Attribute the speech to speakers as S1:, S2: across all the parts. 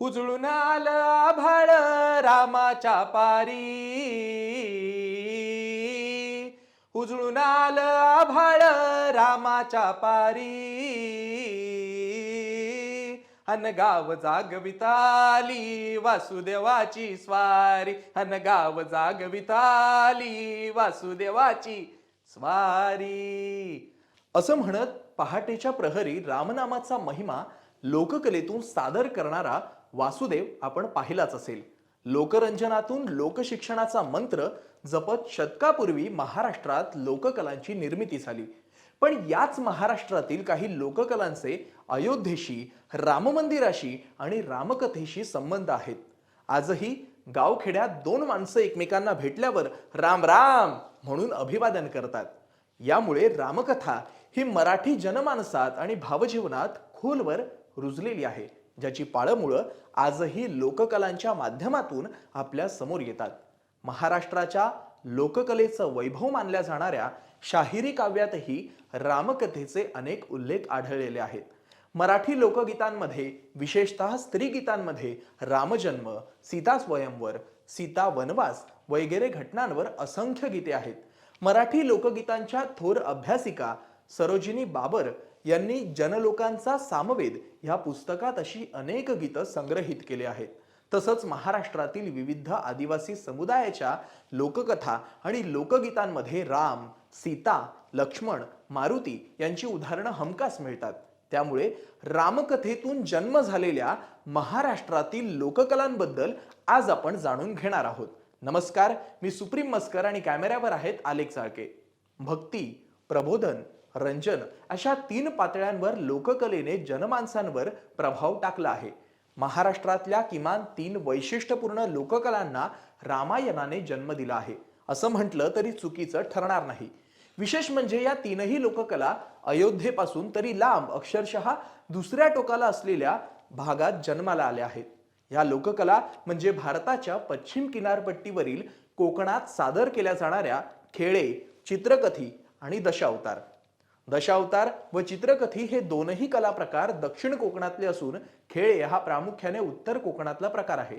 S1: उजळून आलं आभाळ रामाच्या पारी. उजळून आलं आभाळ रामाच्या पारी. अन गाव जागविताली वासुदेवाची स्वारी. अन गाव जागविताली वासुदेवाची स्वारी. असं म्हणत पहाटेच्या प्रहरी रामनामाचा महिमा लोककलेतून सादर करणारा वासुदेव आपण पाहिलाच असेल. लोकरंजनातून लोकशिक्षणाचा मंत्र जपत शतकापूर्वी महाराष्ट्रात लोककलांची निर्मिती झाली. पण याच महाराष्ट्रातील काही लोककलांचे अयोध्येशी राममंदिराशी आणि रामकथेशी संबंध आहेत. आजही गावखेड्यात दोन माणसं एकमेकांना भेटल्यावर राम राम म्हणून अभिवादन करतात. यामुळे रामकथा ही मराठी जनमानसात आणि भावजीवनात खोलवर रुजलेली आहे. ज्याची पाळंमुळं आजही लोककलांच्या माध्यमातून आपल्यासमोर येतात. महाराष्ट्राच्या लोककलेचं वैभव मानल्या जाणाऱ्या शाहिरी काव्यातही रामकथेचे अनेक उल्लेख आढळलेले आहेत. मराठी लोकगीतांमध्ये विशेषतः स्त्रीगीतांमध्ये रामजन्म सीता स्वयंवर सीता वनवास वगैरे घटनांवर असंख्य गीते आहेत. मराठी लोकगीतांच्या थोर अभ्यासिका सरोजिनी बाबर यांनी जनलोकांचा सामवेद ह्या पुस्तकात अशी अनेक गीतं संग्रहित केली आहेत. तसंच महाराष्ट्रातील विविध आदिवासी समुदायाच्या लोककथा आणि लोकगीतांमध्ये राम सीता लक्ष्मण मारुती यांची उदाहरणं हमखास मिळतात. त्यामुळे रामकथेतून जन्म झालेल्या महाराष्ट्रातील लोककलांबद्दल आज आपण जाणून घेणार आहोत. नमस्कार मी सुप्रीम मस्कर आणि कॅमेऱ्यावर आहेत आलेख चाळके भक्ती प्रबोधन रंजन अशा तीन पातळ्यांवर लोककलेने जनमानसांवर प्रभाव टाकला आहे. महाराष्ट्रातल्या किमान तीन वैशिष्ट्यपूर्ण लोककलांना रामायणाने जन्म दिला आहे. असं म्हटलं तरी चुकीचं ठरणार नाही. विशेष म्हणजे या तीनही लोककला अयोध्येपासून तरी लांब अक्षरशः दुसऱ्या टोकाला असलेल्या भागात जन्माला आल्या आहेत. या लोककला म्हणजे भारताच्या पश्चिम किनारपट्टीवरील कोकणात सादर केल्या जाणाऱ्या खेळे चित्रकथी आणि दशावतार. दशावतार व चित्रकथी हे दोनही कला प्रकार दक्षिण कोकणातले असून खेळे हा प्रामुख्याने उत्तर कोकणातला प्रकार आहे.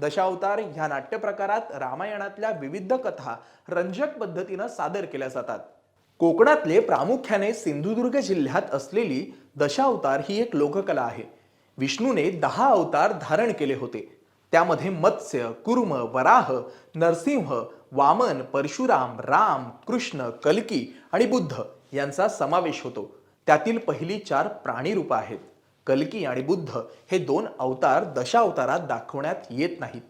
S1: दशावतार ह्या नाट्य प्रकारात रामायणातल्या विविध कथा रंजक पद्धतीनं सादर केल्या जातात. कोकणातले प्रामुख्याने सिंधुदुर्ग जिल्ह्यात असलेली दशावतार ही एक लोककला आहे. विष्णूने दहा अवतार धारण केले होते. त्यामध्ये मत्स्य कुर्म वराह नरसिंह वामन परशुराम राम कृष्ण कल्की आणि बुद्ध यांचा समावेश होतो. त्यातील पहिली चार प्राणीरूपं आहेत. कल्की आणि बुद्ध हे दोन अवतार दशावतारात दाखवण्यात येत नाहीत.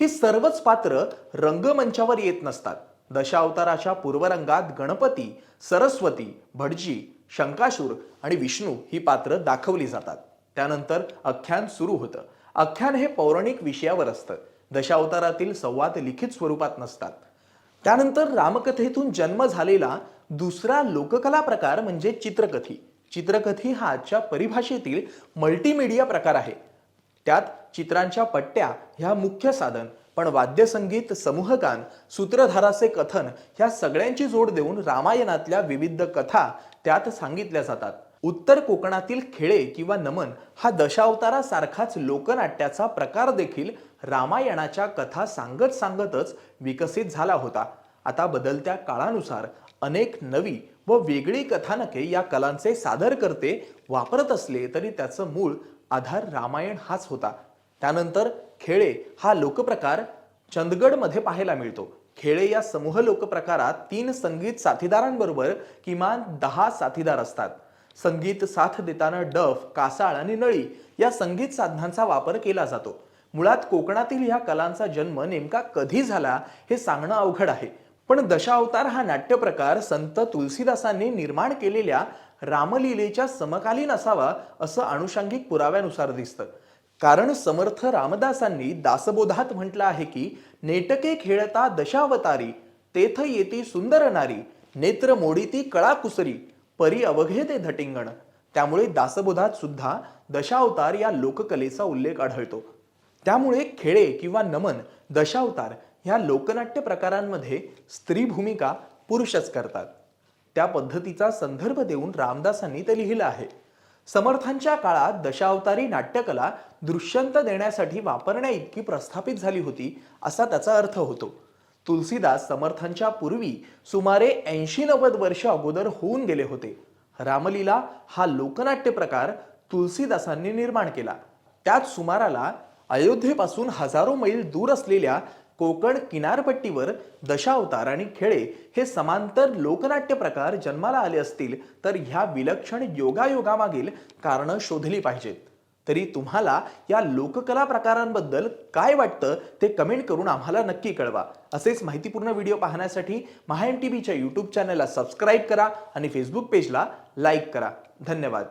S1: ही सर्वच पात्र रंगमंचावर येत नसतात. दशावताराच्या पूर्वरंगात गणपती सरस्वती भटजी शंकाशूर आणि विष्णू ही पात्र दाखवली जातात. त्यानंतर आख्यान सुरू होतं. आख्यान हे पौराणिक विषयावर असतं. दशावतारातील संवाद लिखित स्वरूपात नसतात. त्यानंतर रामकथेतून जन्म झालेला दुसरा लोककला प्रकार म्हणजे चित्रकथी. चित्रकथी हा आजच्या परिभाषेतील मल्टीमीडिया प्रकार आहे. त्यात चित्रांच्या पट्ट्या ह्या मुख्य साधन पण वाद्यसंगीत समूहगान सूत्रधाराचे कथन ह्या सगळ्यांची जोड देऊन रामायणातल्या विविध कथा त्यात सांगितल्या जातात. उत्तर कोकणातील खेळे किंवा नमन हा दशावतारासारखाच लोकनाट्याचा प्रकार देखील रामायणाच्या कथा सांगत सांगतच विकसित झाला होता. आता बदलत्या काळानुसार अनेक नवी व वेगळी कथानके या कलांचे सादर करते वापरत असले तरी त्याचं मूळ आधार रामायण हाच होता. त्यानंतर खेळे हा लोकप्रकार चंदगडमध्ये पाहायला मिळतो. खेळे या समूह लोकप्रकारात तीन संगीत साथीदारांबरोबर किमान दहा साथीदार असतात. संगीत साथ देताना डफ कासाळ आणि नळी या संगीत साधनांचा वापर केला जातो. मुळात कोकणातील ह्या कलांचा जन्म नेमका कधी झाला हे सांगणं अवघड आहे. पण दशावतार हा नाट्यप्रकार संत तुलसीदासांनी निर्माण केलेल्या रामलीलेच्या समकालीन असावा असं आनुषंगिक पुराव्यानुसार दिसतं. कारण समर्थ रामदासांनी दासबोधात म्हटलं आहे की नेटके खेळता दशावतारी तेथ येती सुंदर नारी नेत्र मोडीती कळाकुसरी परी अवघे ते धटिंगण. त्यामुळे दासबोधात सुद्धा दशावतार या लोककलेचा उल्लेख आढळतो. त्यामुळे खेळे किंवा नमन दशावतार ह्या लोकनाट्य प्रकारांमध्ये स्त्री भूमिका पुरुषच करतात. त्या पद्धतीचा संदर्भ देऊन रामदासांनी ते लिहिलं आहे. समर्थांच्या काळात दशावतारी नाट्यकला दृश्यंत देण्यासाठी वापरण्या इतकी प्रस्थापित झाली होती असा त्याचा अर्थ होतो. तुलसीदास समर्थांच्या पूर्वी सुमारे ऐंशी नव्वद वर्ष अगोदर होऊन गेले होते. रामलीला हा लोकनाट्य प्रकार तुलसीदासांनी निर्माण केला. त्याच सुमाराला अयोध्येपासून हजारो मैल दूर असलेल्या कोकण किनारपट्टीवर दशावतार आणि खेळे हे समांतर लोकनाट्य प्रकार जन्माला आले असतील तर ह्या विलक्षण योगायोगामागील कारणं शोधली पाहिजेत. तरी तुम्हाला या लोककला प्रकारांबद्दल काय वाटतं ते कमेंट करून आम्हाला नक्की कळवा. असेच माहितीपूर्ण व्हिडिओ पाहण्यासाठी महाएम टी व्हीच्या यूट्यूब चॅनलला सबस्क्राईब करा आणि फेसबुक पेजला लाईक करा. धन्यवाद.